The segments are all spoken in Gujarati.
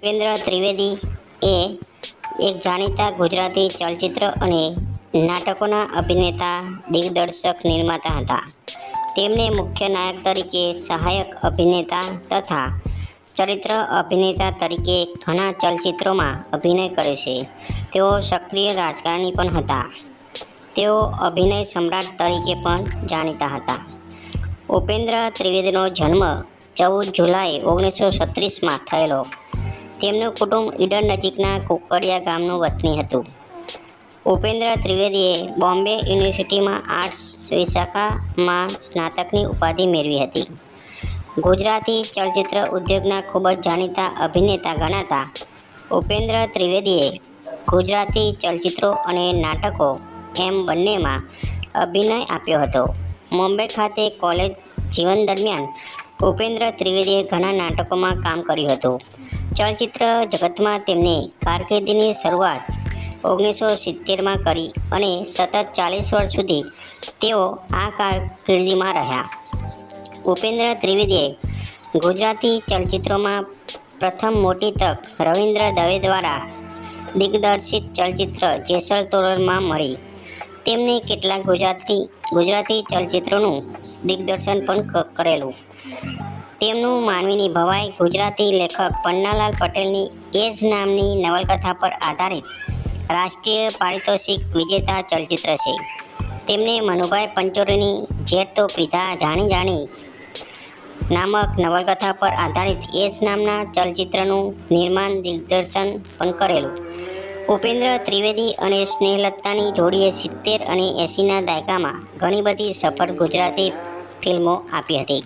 ઉપેન્દ્ર ત્રિવેદી એ એક જાણીતા ગુજરાતી ચલચિત્ર અને નાટકોના અભિનેતા, દિગ્દર્શક, નિર્માતા હતા. તેમણે મુખ્ય નાયક તરીકે સહાયક અભિનેતા તથા ચરિત્ર અભિનેતા તરીકે ઘણા ચલચિત્રોમાં અભિનય કર્યો છે. તેઓ સક્રિય રાજકારણી પણ હતા. તેઓ અભિનય સમ્રાટ તરીકે પણ જાણીતા હતા. ઉપેન્દ્ર ત્રિવેદીનો જન્મ ચૌદ જુલાઈ ઓગણીસો છત્રીસમાં થયેલો તેમનું કુટુંબ ઈડર નજીકના કોકરિયા ગામનું વતની હતું. ઉપેન્દ્ર ત્રિવેદીએ બોમ્બે યુનિવર્સિટીમાં આર્ટ્સ વિશાખામાં સ્નાતકની ઉપાધિ મેળવી હતી. ગુજરાતી ચલચિત્ર ઉદ્યોગના ખૂબ જ જાણીતા અભિનેતા ગણાતા ઉપેન્દ્ર ત્રિવેદીએ ગુજરાતી ચલચિત્રો અને નાટકો એમ બંનેમાં અભિનય આપ્યો હતો. મુંબઈ ખાતે કોલેજ જીવન દરમિયાન ઉપેન્દ્ર ત્રિવેદીએ ઘણા નાટકોમાં કામ કર્યું હતું. ચલચિત્ર જગતમાં તેમની કારકિર્દીની શરૂઆત ઓગણીસો સિત્તેરમાં કરી અને સતત ચાલીસ વર્ષ સુધી તેઓ આ કારકિર્દીમાં રહ્યા. ઉપેન્દ્ર ત્રિવેદીએ ગુજરાતી ચલચિત્રોમાં પ્રથમ મોટી તક રવિન્દ્ર દવે દ્વારા દિગ્દર્શિત ચલચિત્ર જેસલ તોરલમાં મળી. તેમને કેટલાક ગુજરાતી ગુજરાતી ચલચિત્રોનું દિગ્દર્શન પણ કરેલું. તેમનું માનવીની ભવાઈ ગુજરાતી લેખક પન્નાલાલ પટેલની એ નામની નવલકથા પર આધારિત રાષ્ટ્રીય પારિતોષિક વિજેતા ચલચિત્ર છે. તેમને મનુભાઈ પંચોરીની ઝેર તો પીધા જાણી જાણી નામક નવલકથા પર આધારિત એજ નામના ચલચિત્રનું નિર્માણ દિગ્દર્શન પણ કરેલું. ઉપેન્દ્ર ત્રિવેદી અને સ્નેહલતાની જોડીએ સિત્તેર અને એંસીના દાયકામાં ઘણી બધી સફળ ગુજરાતી ફિલ્મો આપી હતી.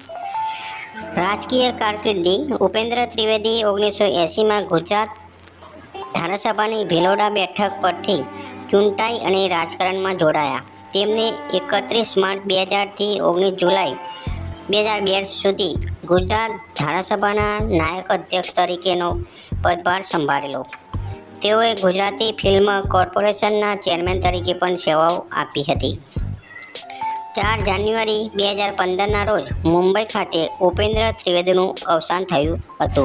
રાજકીય કારકિર્દી ઉપેન્દ્ર ત્રિવેદી ઓગણીસો એંસીમાં ગુજરાત ધારાસભાની ભિલોડા બેઠક પરથી ચૂંટાઈ અને રાજકારણમાં જોડાયા. તેમને એકત્રીસ માર્ચ બે હજારથી ઓગણીસ જુલાઈ બે હજાર બે સુધી ગુજરાત ધારાસભાના નાયક અધ્યક્ષ તરીકેનો પદભાર સંભાળેલો. તેઓએ ગુજરાતી ફિલ્મ કોર્પોરેશનના ચેરમેન તરીકે પણ સેવાઓ આપી હતી. ચાર જાન્યુઆરી બે હજાર પંદરના રોજ મુંબઈ ખાતે ઉપેન્દ્ર ત્રિવેદીનું અવસાન થયું હતું.